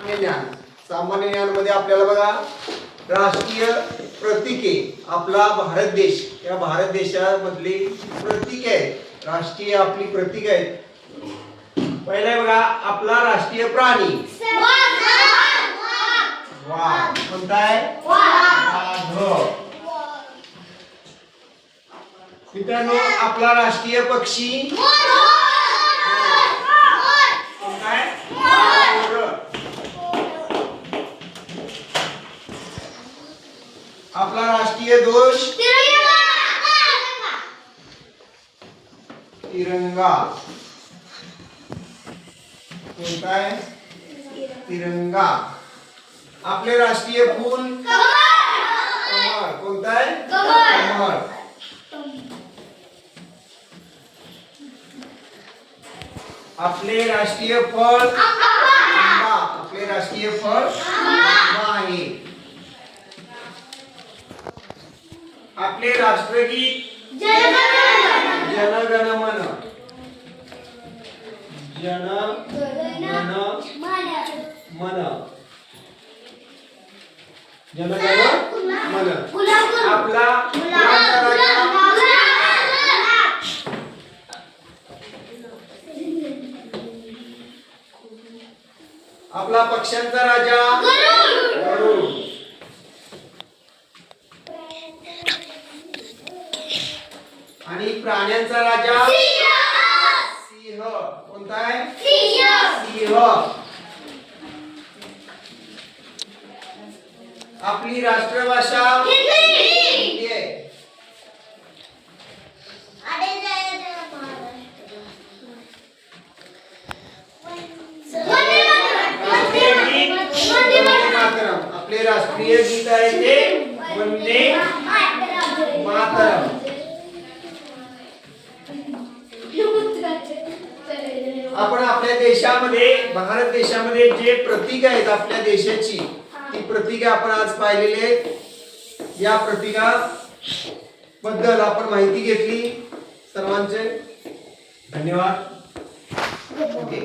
सामान्य ज्ञान. सामान्य ज्ञानमध्ये आपल्याला बघा राष्ट्रीय प्रतीके. आपला भारत देश. या भारत देशामधली प्रतीक आहेत. राष्ट्रीय आपली प्रतीक आहेत. पहिला बघा आपला राष्ट्रीय प्राणी. वाघ. कोणता आहे मित्रांनो आपला राष्ट्रीय पक्षी. आपला राष्ट्रीय दोष? तिरंगा. कोणता आहे? तिरंगा. आपले राष्ट्रीय फूल कमळ. कोणता आहे? कमळ. आपले राष्ट्रीय फळ? आपले राष्ट्रीय फळ? आपले राष्ट्रगीत जनगण मन जन मन. मन जनगण मन आपला आपला पक्ष्यांचा राजा. आणि प्राण्यांचा राजा? सिंह. कोणता आहे सिंह. आपली राष्ट्रभाषा? हिंदी. आहे आपले राष्ट्रीय गीत आहे ते वंदे आपण आपल्या देशामध्ये भारत देशामध्ये जे प्रतीक आहेत आपल्या देशाची ती प्रतीक आपण आज पाहिलेले या प्रतीका बद्दल आपण माहिती घेतली. सर्वांचे धन्यवाद. ओके.